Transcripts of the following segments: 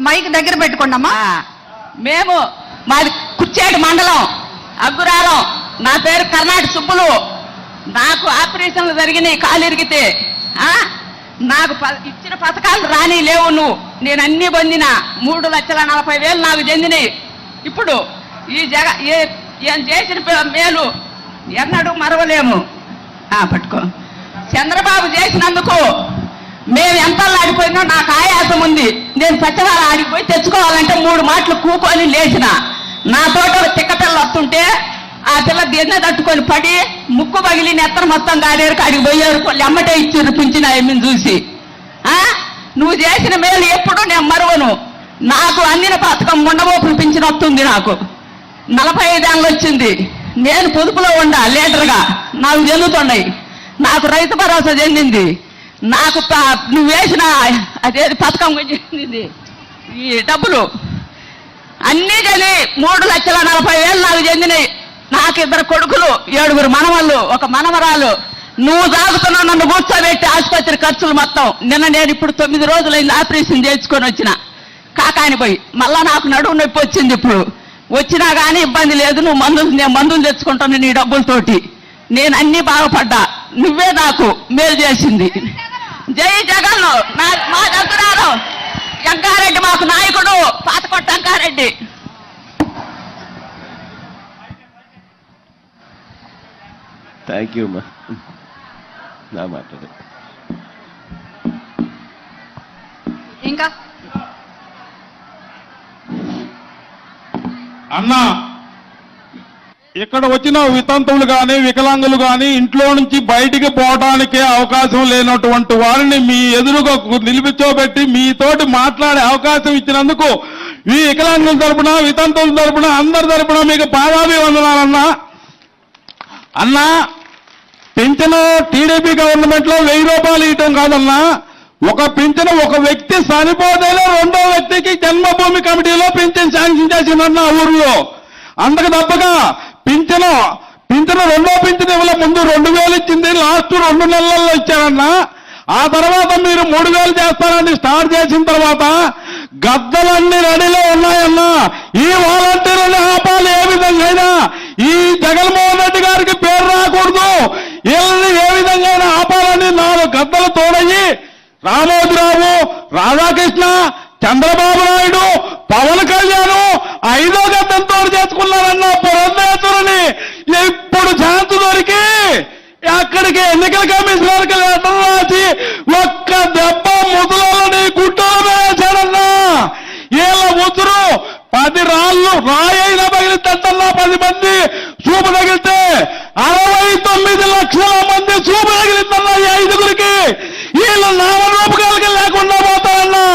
Mic దగ్గర పెట్టుకోండి అమ్మా మేము మాది కుచ్చేటి మండలం అగ్గురాలం నా పేరు కర్ణాటక సుబ్బులు. నాకు ఆపరేషన్లు జరిగినాయి కాలు ఇరిగితే. నాకు ప- ఇచ్చిన పథకాలు రాని లేవు నువ్వు. నేను అన్ని పొందిన. మూడు లక్షల నలభై వేలు నాకు చెందినాయి. ఇప్పుడు ఈ జగ ఏ- ఏం చేసిన మేలు ఎన్నడూ మరవలేము. పట్టుకో. చంద్రబాబు చేసినందుకు మేము ఎంత ఆడిపోయినా నాకు ఆయాసం ఉంది. నేను సత్యవారం ఆడిపోయి తెచ్చుకోవాలంటే మూడు మాటలు కూకొని లేచిన. నా తోట చిక్కపిల్లలు తిక్క పిల్ల వస్తుంటే ఆ పిల్ల దీన్నే తట్టుకొని పడి ముక్కు పగిలి నెత్తన మొత్తం గాడేరు కాడికి పోయారు. ఎమ్మటే ఇచ్చారు పుంచిన ఎమ్మిని చూసి. నువ్వు చేసిన మేలు ఎప్పుడు నేను మరువను. నాకు అందిన పథకం ఉండబోపులు పింఛన్ వస్తుంది నాకు. నలభై ఐదేళ్ళు వచ్చింది. నేను పొదుపులో ఉండా లీడర్గా. నాకు చెందుతున్నాయి నాకు రైతు భరోసా చెందింది. నాకు నువ్వు వేసిన అదేది పథకం చెందింది ఈ డబ్బులు. అన్నీ చదివి మూడు లక్షల నలభై వేలు నాకు చెందినాయి నాకు ఇద్దరు కొడుకులు ఏడుగురు మనవళ్ళు ఒక మనవరాలు. నువ్వు తాగుతున్నావు నన్ను కూర్చోబెట్టి ఆసుపత్రి ఖర్చులు మొత్తం. నిన్న నేను ఇప్పుడు తొమ్మిది రోజులైంది ఆపరేషన్ చేయించుకొని వచ్చిన. కాకాని పోయి. మళ్ళా నాకు నడువు నొప్పి వచ్చింది ఇప్పుడు. వచ్చినా కానీ ఇబ్బంది లేదు. నువ్వు మందులు నేను మందులు తెచ్చుకుంటాను నీ డబ్బులతోటి. నేను అన్ని బాగుపడ్డా. నువ్వే నాకు మేలు చేసింది. జై జగన్. మా దగ్గరారు వెంకారెడ్డి మాకు నాయకుడు పాతకొట్ట వెంకారెడ్డి థ్యాంక్ యూ అమ్మా నా మాట్లాడు ఇంకా? అన్న ఇక్కడ వచ్చిన వితంతువులు కానీ వికలాంగులు కానీ ఇంట్లో నుంచి బయటికి పోవడానికే అవకాశం లేనటువంటి వారిని మీ ఎదురుగా నిలిపించోబెట్టి మీతోటి మాట్లాడే అవకాశం ఇచ్చినందుకు ఈ వికలాంగుల తరపున వితంతువుల తరపున అందరి తరపున మీకు పాదాభివందనాలన్నా. అన్నా పింఛను టీడీపీ గవర్నమెంట్లో వెయ్యి రూపాయలు ఇవ్వటం కాదన్నా ఒక పింఛను ఒక వ్యక్తి చనిపోతేనే రెండో వ్యక్తికి జన్మభూమి కమిటీలో పింఛన్ శాంక్షన్ చేసిందన్న ఊర్లో. అందుకు తప్పగా పింఛను పింఛను రెండో పింఛను ఇవ్వలే ముందు రెండు వేలు ఇచ్చింది లాస్ట్ రెండు నెలల్లో ఇచ్చారన్నా. ఆ తర్వాత మీరు మూడు వేలు చేస్తారని స్టార్ట్ చేసిన తర్వాత గద్దలన్నీ రెడీలో ఉన్నాయన్నా. ఈ వాలంటీర్లను ఆపాలి ఏ విధంగా అయినా ఈ జగన్మోహన్ రెడ్డి గారికి పేరు రాకూడదు. వీళ్ళని ఏ విధంగా అయినా ఆపాలని నాలుగు గద్దలు తోడయ్యి రామోజీరావు రాధాకృష్ణ చంద్రబాబు నాయుడు పవన్ కళ్యాణ్ ఐదో గద్దంతో చేసుకున్నారన్న అక్కడికి ఎన్నికల కమిషనర్కి లెటర్ రాసి ఒక్క దెబ్బ ముసలని గుట్టలు వేశాడన్నా వీళ్ళ ముసురు పది రాళ్ళు రాయైన పగిలితన్నా పది మంది చూపు తగిలితే అరవై తొమ్మిది లక్షల మంది చూపు తగిలిందన్నా ఈ ఐదుగురికి వీళ్ళు నామరూపకాలకి లేకుండా పోతారన్నా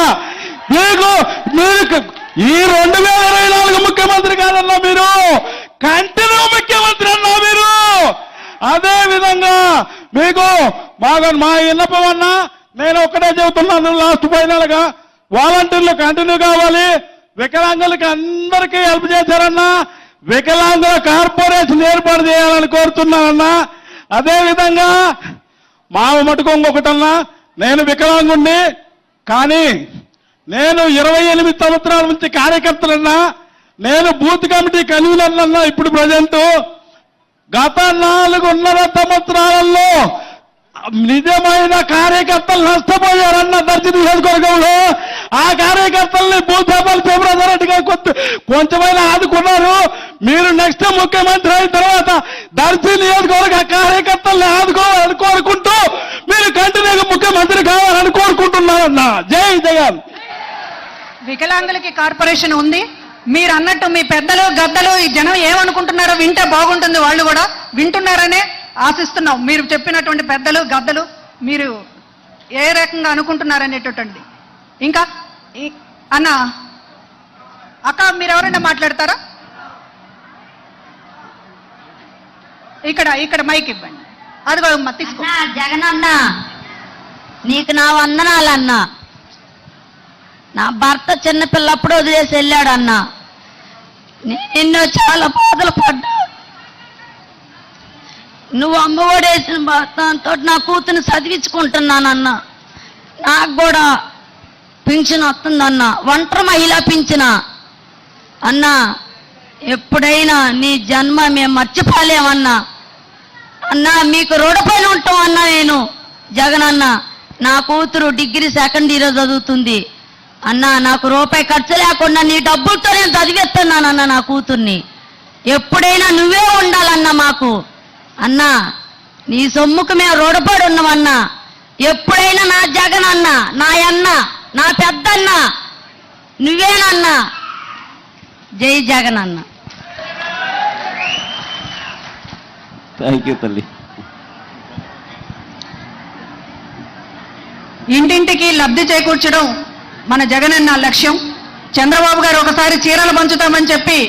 మీకు మీరు ఈ రెండు వేల ఇరవై నాలుగు ముఖ్యమంత్రి కాదన్నా మీరు కంటిన్యూ ముఖ్యమంత్రి అన్నా మీరు అదే విధంగా మీకు బాగా మా విన్నపం అన్నా నేను ఒక్కటే చెబుతున్నాను లాస్ట్ ఫైనల్గా వాలంటీర్లు కంటిన్యూ కావాలి. వికలాంగులకి అందరికీ హెల్ప్ చేశారన్నా వికలాంగుల కార్పొరేషన్ ఏర్పాటు చేయాలని కోరుతున్నానన్నా అదే విధంగా మటుకు ఇంకొకటన్నా నేను వికలాంగుణ్ణి కానీ నేను ఇరవై ఎనిమిది సంవత్సరాల నుంచి కార్యకర్తలన్నా నేను బూత్ కమిటీ కన్వీనర్లన్నా ఇప్పుడు ప్రజెంటు గత నాలుగున్నర సంవత్సరాలలో నిజమైన కార్యకర్తలు నష్టపోయారన్న దర్శి నియోజకవర్గంలో ఆ కార్యకర్తల్ని భూసేపల్ శివరాజరెడ్డి గారు కొంత కొంచెమైనా ఆదుకున్నారు. మీరు నెక్స్ట్ ముఖ్యమంత్రి అయిన తర్వాత దర్శి నియోజకవర్గ కార్యకర్తల్ని ఆదుకోవాలని కోరుకుంటూ మీరు కంటిన్యూగా ముఖ్యమంత్రి కావాలని కోరుకుంటున్నారన్న. జై జగన్. వికలాంగులకి కార్పొరేషన్ ఉంది. మీరు అన్నట్టు మీ పెద్దలు గద్దలు ఈ జనం ఏమనుకుంటున్నారో వింటే బాగుంటుంది వాళ్ళు కూడా. వింటున్నారనే ఆశిస్తున్నాం. మీరు చెప్పినటువంటి పెద్దలు గద్దలు మీరు ఏ రకంగా అనుకుంటున్నారనేటటువంటి ఇంకా? అన్న? అక్క మీరు ఎవరైనా మాట్లాడతారా? ఇక్కడ ఇక్కడ మైక్ ఇవ్వండి. అదిగో అమ్మ తీసుకో. అన్నా జగనన్న నీకు నా వందనాలన్నా. నా భర్త చిన్నపిల్లప్పుడు వదిలేసి వెళ్ళాడన్నా. నేను ఎన్నో చాలా బాధలు పడ్డా. నువ్వు అమ్మఒడేసిన దాంతో నా కూతురు చదివించుకుంటున్నానన్నా. నాకు కూడా పింఛన్ వస్తుందన్న. ఒంటరి మహిళ పింఛన? అన్నా ఎప్పుడైనా నీ జన్మ మేము మర్చిపోలేమన్నా? అన్నా మీకు రోడ్డుపైన ఉంటాం అన్నా నేను. జగన్ అన్న నా కూతురు డిగ్రీ సెకండ్ ఇయర్ చదువుతుంది. అన్నా నాకు రూపాయి ఖర్చు లేకుండా నీ డబ్బులతో నేను చదివిస్తున్నానన్న నా కూతుర్ని. ఎప్పుడైనా నువ్వే ఉండాలన్నా మాకు. అన్నా నీ సొమ్ముకు మేము రోడ్డుపడి ఉన్నామన్నా ఎప్పుడైనా నా జగన్ అన్న నా అన్న నా పెద్దన్న నువ్వేనన్నా. జై జగన్ అన్న. థ్యాంక్ యూ తల్లి. ఇంటింటికి లబ్ధి చేకూర్చడం మన జగనన్న లక్ష్యం. చంద్రబాబు గారు ఒకసారి చీరలు పంచుతామని చెప్పి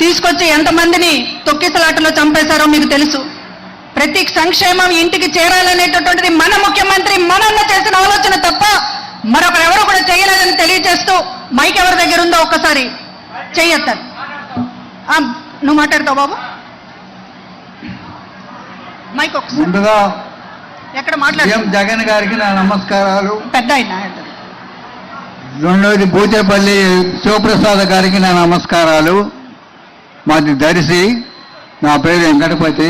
తీసుకొచ్చి ఎంతమందిని తొక్కిసలాటలో చంపేశారో మీకు తెలుసు. ప్రతి సంక్షేమం ఇంటికి చేరాలనేటటువంటిది మన ముఖ్యమంత్రి మనన్న చేసిన ఆలోచన తప్ప మరొకరెవరు కూడా చేయలేదని తెలియజేస్తూ మైక్ ఎవరి దగ్గర ఉందో ఒక్కసారి చెయ్యొత్తారు ఆ, నువ్వు మాట్లాడతావు బాబు. మైక్ ఒకసారి ఎక్కడ మాట్లాడు జగన్ గారికి నా నమస్కారాలు. పెద్ద అయినా రెండోది బూచేపల్లి శివప్రసాద్ గారికి నా నమస్కారాలు. మాది దర్శి. నా పేరు వెంకటపతి.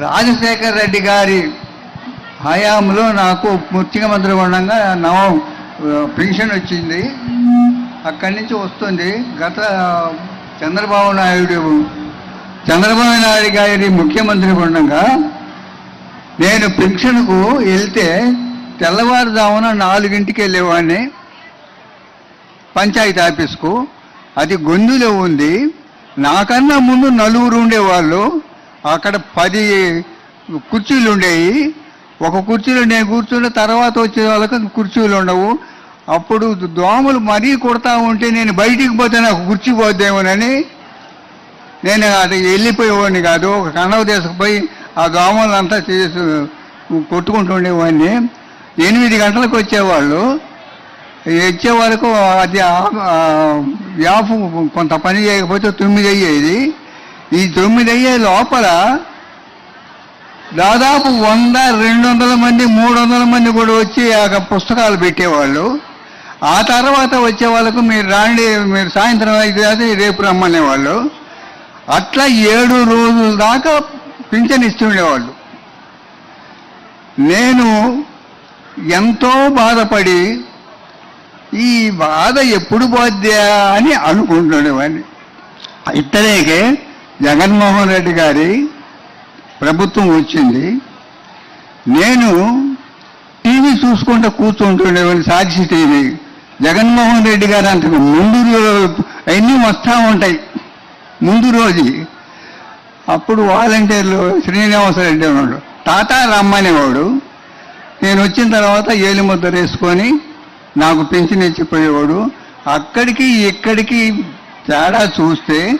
రాజశేఖర్ రెడ్డి గారి హయాంలో నాకు ముఖ్యమంత్రి ఉండగా నవ పెన్షన్ వచ్చింది. అక్కడి నుంచి వస్తుంది. గత చంద్రబాబు నాయుడు చంద్రబాబు నాయుడు గారి ముఖ్యమంత్రి ఉండగా నేను పెన్షన్కు వెళ్తే తెల్లవారుజామున నాలుగింటికి వెళ్ళేవాడిని. పంచాయతీ ఆఫీస్కు. అది గొంతులో ఉంది. నాకన్నా ముందు నలుగురు ఉండేవాళ్ళు. అక్కడ పది కుర్చీలు ఉండేవి. ఒక కుర్చీలో నేను కూర్చుంటే తర్వాత వచ్చే వాళ్ళకి కుర్చీలు ఉండవు. అప్పుడు దోమలు మరీ కొడతా ఉంటే నేను బయటికి పోతే నాకు కుర్చీ పోద్దేమోనని నేను అది వెళ్ళిపోయేవాడిని కాదు. ఒక కనవ తీసుకుపోయి ఆ దోమలంతా చేసి కొట్టుకుంటుండేవాడిని ఎనిమిది గంటలకు వచ్చేవాళ్ళు. వచ్చే వరకు అది వ్యాపు కొంత పని చేయకపోతే తొమ్మిది అయ్యేది. ఈ తొమ్మిది అయ్యే లోపల దాదాపు వంద రెండు వందల మంది మూడు వందల మంది కూడా వచ్చి ఆ పుస్తకాలు పెట్టేవాళ్ళు. ఆ తర్వాత వచ్చే వాళ్ళకు మీరు రాండి మీరు సాయంత్రం అయితే రేపు రమ్మనేవాళ్ళు. అట్లా ఏడు రోజుల దాకా పింఛన్ ఇస్తుండేవాళ్ళు. నేను ఎంతో బాధపడి ఈ బాధ ఎప్పుడు పోద్దా అని అనుకుంటుండేవాడిని ఇతనేకే జగన్మోహన్ రెడ్డి గారి ప్రభుత్వం వచ్చింది. నేను టీవీ చూసుకుంటూ కూర్చుంటుండేవాడిని సాక్షి టీవీ. జగన్మోహన్ రెడ్డి గారు అంతకు ముందు అన్నీ వస్తూ ఉంటాయి? ముందు రోజు. అప్పుడు వాలంటీర్లు శ్రీనివాసరెడ్డి ఉన్నాడు. తాత రమ్మనేవాడు నేను వచ్చిన తర్వాత ఏలి ముద్ర వేసుకొని నాకు పెన్షన్ ఇచ్చిపోయేవాడు. అక్కడికి ఇక్కడికి తేడా చూస్తే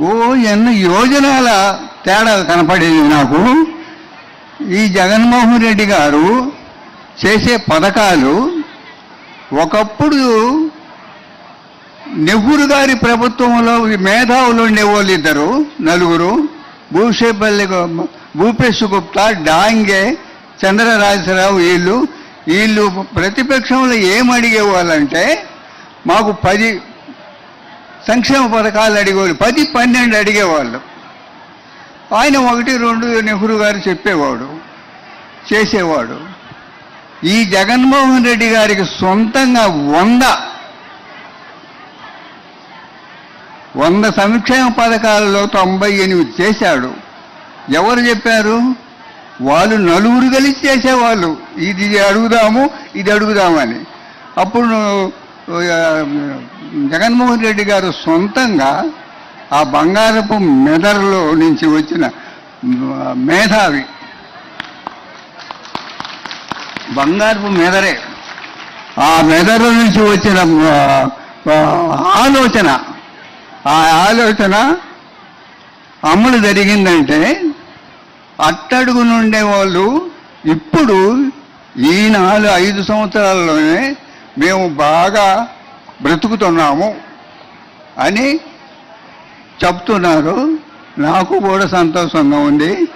ఓ ఎన్నో యోజనాల తేడా కనపడేది నాకు. ఈ జగన్మోహన్ రెడ్డి గారు చేసే పథకాలు ఒకప్పుడు నెహ్రూ గారి ప్రభుత్వంలో మేధావులు ఉండేవాళ్ళు ఇద్దరు నలుగురు. భూషేపల్లి గు- భూపేష్ గుప్తా డాంగే చంద్రరాజరావు వీళ్ళు వీళ్ళు ప్రతిపక్షంలో ఏం అడిగేవాళ్ళంటే మాకు పది సంక్షేమ పథకాలు అడిగేవాళ్ళు పది పన్నెండు అడిగేవాళ్ళు. ఆయన ఒకటి రెండు నెహ్రూ గారు చెప్పేవాడు చేసేవాడు. ఈ జగన్మోహన్ రెడ్డి గారికి సొంతంగా వంద వంద సంక్షేమ పథకాలలో తొంభై ఎనిమిది చేశాడు. ఎవరు చెప్పారు? వాళ్ళు నలుగురు కలిసి చేసేవాళ్ళు. ఇది అడుగుదాము ఇది అడుగుదామని. అప్పుడు జగన్మోహన్ రెడ్డి గారు సొంతంగా ఆ బంగారపు మెదడులో నుంచి వచ్చిన మేధావి. బంగారపు మెదరే ఆ మెదడు నుంచి వచ్చిన ఆలోచన. ఆ ఆలోచన అమలు జరిగిందంటే అట్టడుగు నుండే వాళ్ళు ఇప్పుడు ఈ నాలుగు ఐదు సంవత్సరాల్లోనే మేము బాగా బ్రతుకుతున్నాము అని చెప్తున్నారు. నాకు కూడా సంతోషంగా ఉంది.